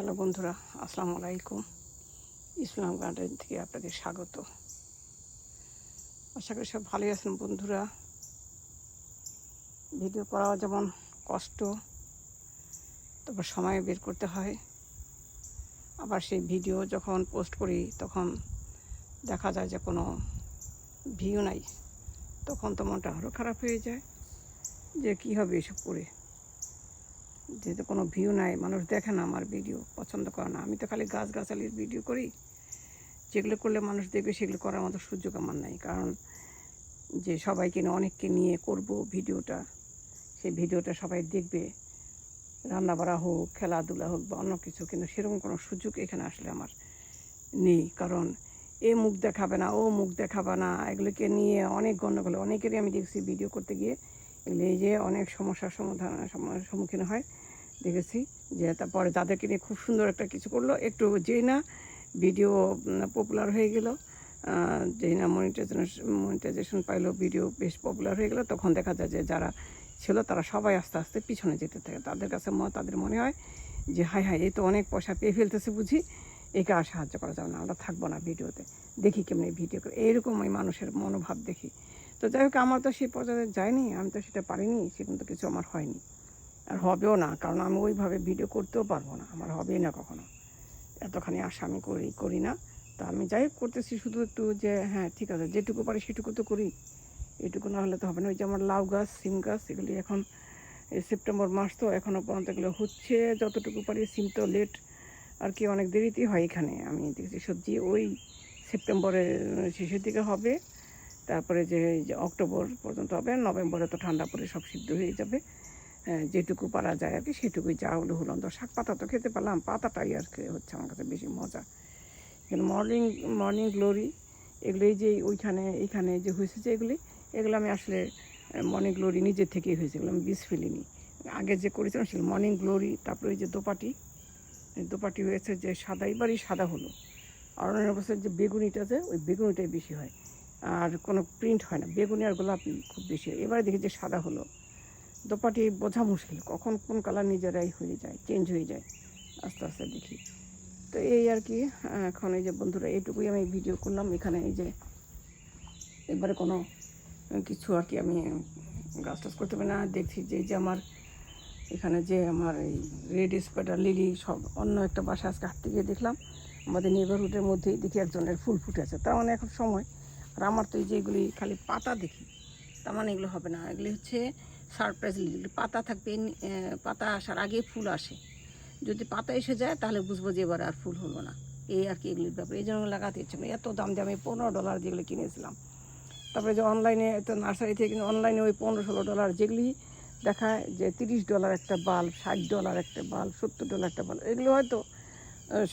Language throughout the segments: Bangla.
হ্যালো বন্ধুরা, আসসালামু আলাইকুম। ইসলাম গার্ডেন থেকে আপনাদের স্বাগত। আশা করি সব ভালোই আছেন বন্ধুরা। ভিডিও করা যেমন কষ্ট, তারপর সময় বের করতে হয়। আবার সেই ভিডিও যখন পোস্ট করি, তখন দেখা যায় যে কোনো ভিউ নাই। তখন তো মনটা আরও খারাপ হয়ে যায় যে কী হবে এসব করে। যেহেতু কোনো ভিউ নাই, মানুষ দেখে না আমার ভিডিও পছন্দ করে না। আমি তো খালি গাছগাছালির ভিডিও করি। যেগুলো করলে মানুষ দেখবে, সেগুলো করার মতো সুযোগ আমার নাই। কারণ যে সবাইকে নিয়ে, অনেককে নিয়ে করব ভিডিওটা, সেই ভিডিওটা সবাই দেখবে। রান্না বাড়া হোক, খেলাধুলা হোক বা অন্য কিছু, কিন্তু সেরকম কোনো সুযোগ এখানে আসলে আমার নেই। কারণ এ মুখ দেখাবে না, ও মুখ দেখাবে না। এগুলোকে নিয়ে অনেক গণ্ডগোল অনেকেরই আমি দেখছি ভিডিও করতে গিয়ে এই যে অনেক সমস্যার সমাধান সম্মুখীন হয়। দেখেছি যে তারপরে তাদেরকে নিয়ে খুব সুন্দর একটা কিছু করল। একটু যেই না ভিডিও পপুলার হয়ে গেল। যেই না মনিটাইজেশন মনিটাইজেশন পাইলো, ভিডিও বেশ পপুলার হয়ে গেল। তখন দেখা যায় যে যারা ছিল তারা সবাই আস্তে আস্তে পিছনে যেতে থাকে। তাদের কাছে তাদের মনে হয় যে হাই হাই এই তো অনেক পয়সা পেয়ে ফেলতেছে বুঝি। একে আর সাহায্য করা যাবে না, আমরা থাকব না ভিডিওতে। দেখি কেমনি ভিডিও করে। এইরকম ওই মানুষের মনোভাব দেখি। তো যাই হোক, আমার তো সেই পর্যায়ে যায়নি, আমি তো সেটা পারিনি, সেরকম তো কিছু আমার হয়নি। আর হবেও না, কারণ আমি ওইভাবে ভিডিও করতেও পারব না, আমার হবেই না কখনো। এতখানি আশা আমি করি করি না। তা আমি যাই হোক, করতেছি শুধু একটু যে হ্যাঁ ঠিক আছে, যেটুকু পারি সেটুকু তো করি। এটুকু না হলে তো হবে না। ওই যে আমার লাউ গাছ, সিম গাছ, এগুলি এখন সেপ্টেম্বর মাস তো এখনও পর্যন্ত এগুলো হচ্ছে। যতটুকু পারি সিম তো লেট আর কি অনেক দেরিতেই হয় এখানে। আমি দেখছি সবজি ওই সেপ্টেম্বরের শেষের দিকে হবে। তারপরে যে অক্টোবর পর্যন্ত হবে, নভেম্বরে তো ঠান্ডা পড়ে সব সিদ্ধ হয়ে যাবে। যেটুকু পারা যায় আর কি, সেটুকুই যা হলো হলো। তো শাক পাতা তো খেতে পারলাম, পাতাটাই আর কি হচ্ছে আমার কাছে বেশি মজা। এখানে মর্নিং মর্নিং গ্লোরি এগুলো এই যে ওইখানে, এইখানে যে হয়েছে যে এগুলি, এগুলো আমি আসলে মর্নিং গ্লোরি নিজের থেকেই হয়েছে, এগুলো আমি বীজ ফেলিনি। আগে যে করেছিলাম সেগুলো মর্নিং গ্লোরি তারপরে ওই যে দোপাটি দোপাটি হয়েছে যে সাদা এবারই সাদা হলো। অন্যান্য বছর যে বেগুনিটা যে, ওই বেগুনিটাই বেশি হয়। আর কোনো প্রিন্ট হয় না। বেগুনি আর গোলাপি খুব বেশি। হয় এবারে দেখি যে সাদা হলো। দোপাটি বোঝা মুশকিল। কখন কোন কালার নিজেরাই হয়ে যায় চেঞ্জ হয়ে যায়। আস্তে আস্তে দেখি। তো এই আর কি এখন এই যে বন্ধুরা, এইটুকুই আমি ভিডিও করলাম। এখানে এই যে এবারে কোনো কিছু আর কি আমি গাছ টাছ করতে পারি না। দেখছি যে যে আমার এখানে যে আমার এই রেড স্পাইডার লিলি সব অন্য একটা বাসা আজকে হাঁটতে গিয়ে দেখলাম। আমাদের নেবারহুডের মধ্যেই দেখি একজনের ফুল ফুটে আছে। তার মানে এখন সময়। আর আমার তো এই যে এগুলি খালি পাতা দেখি, তার মানে এগুলো হবে না। এগুলি হচ্ছে সারপ্রাইজ লিলি পাতা থাকবে পাতা আসার আগে ফুল আসে। যদি পাতা এসে যায়, তাহলে বুঝব যে এবার আর ফুল হলো না। এই আর কি এগুলির ব্যাপার। এই জন্য লাগাতে ইচ্ছে। এত দাম দিয়ে আমি পনেরো ডলার যেগুলো কিনেছিলাম। তারপরে যে অনলাইনে তো নার্সারি থেকে কিন্তু অনলাইনে ওই পনেরো ষোলো ডলার যেগুলি দেখায় যে তিরিশ ডলার একটা বাল্ব ষাট ডলার একটা বাল্ব সত্তর ডলার একটা বাল্ব এগুলো হয়তো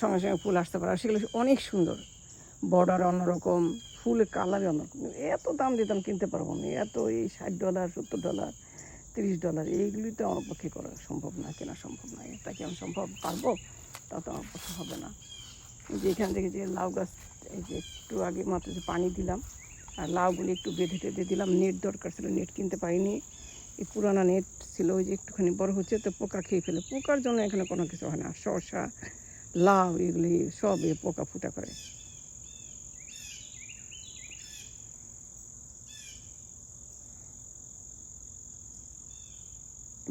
সঙ্গে সঙ্গে ফুল আসতে পারে। সেগুলো অনেক সুন্দর। বর্ডার অন্যরকম। ফুলের কালার অন্যরকম এত দাম দিতাম কিনতে পারব না। এত এই ষাট ডলার সত্তর ডলার তিরিশ ডলার এইগুলি তো আমার পক্ষে করা সম্ভব না, কেনা সম্ভব না। এটা কি আমি সম্ভব পারব? তা তো আমার পক্ষে হবে না। যে এখান থেকে যে লাউ গাছ, এই যে একটু আগে মাত্র যে পানি দিলাম, আর লাউগুলি একটু বেঁধে টেঁধে দিলাম, নেট দরকার ছিল, নেট কিনতে পারিনি। এই পুরানা নেট ছিল, ওই যে একটুখানি বড় হচ্ছে, তো পোকা খেয়ে ফেলে। পোকার জন্য এখানে কোনো কিছু হয় না। শসা, লাউ, এগুলি সব পোকা ফুটা করে।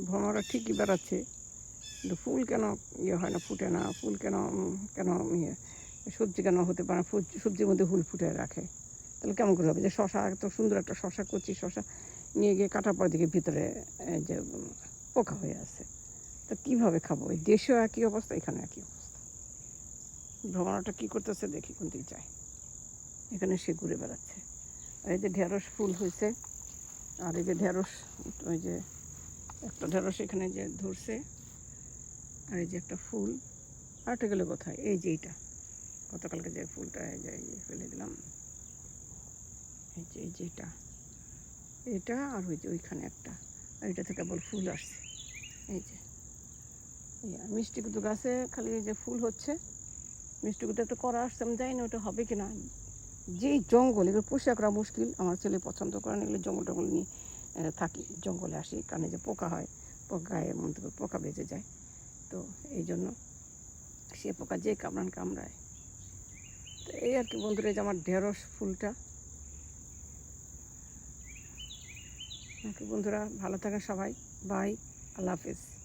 ভ্রমরা ঠিকই বেড়াচ্ছে। কিন্তু ফুল কেন ইয়ে হয় না, ফুটে না? ফুল কেন কেন ইয়ে? সবজি কেন হতে পারে না? সবজির মধ্যে ফুল ফুটে রাখে। তাহলে কেমন করে হবে? যে শশা, এত সুন্দর একটা শশা কচি শশা নিয়ে গিয়ে কাটার পর দিকে ভিতরে যে পোকা হয়ে আছে। তো কীভাবে খাব? ওই দেশেও একই অবস্থা, এখানে একই অবস্থা। ভ্রমণটা কী করতেছে দেখি, কোন দিকে যায়। এখানে সে ঘুরে বেড়াচ্ছে। আর এই যে ঢেঁড়স ফুল হয়েছে, আর এই যে ঢেঁড়স, ওই যে একটা ঢেঁড়স এখানে যে ধরছে, আর এই যে একটা ফুল আরেকটা গেলে কোথায়? এই যে এইটা। গতকালকে যে ফুলটা যে ফেলে দিলাম। এই যে এই যে এটা। আর ওই যে ওইখানে একটা। আর এটা থেকে আবার ফুল আসছে। এই যে। আর মিষ্টি কুতু গাছে খালি এই যে ফুল হচ্ছে। মিষ্টি কুতু একটা করা আসছে, আমি জানি না ওটা হবে কি না যেই জঙ্গল, এগুলো পরিষ্কার করা মুশকিল। আমার ছেলে পছন্দ করেন এগুলো জঙ্গল টঙ্গল নিয়ে। থাকি, জঙ্গলে আসি, কানে যে পোকা হয় গায়ের মধ্যে পোকা বেঁচে যায়। তো এই জন্য সে পোকা যে কামড়ান কামড়ায়। তো এই আর কি বন্ধুরা যে আমার ঢেঁড়স ফুলটা। বন্ধুরা, ভালো থাকেন সবাই। বাই, আল্লাহ হাফিজ।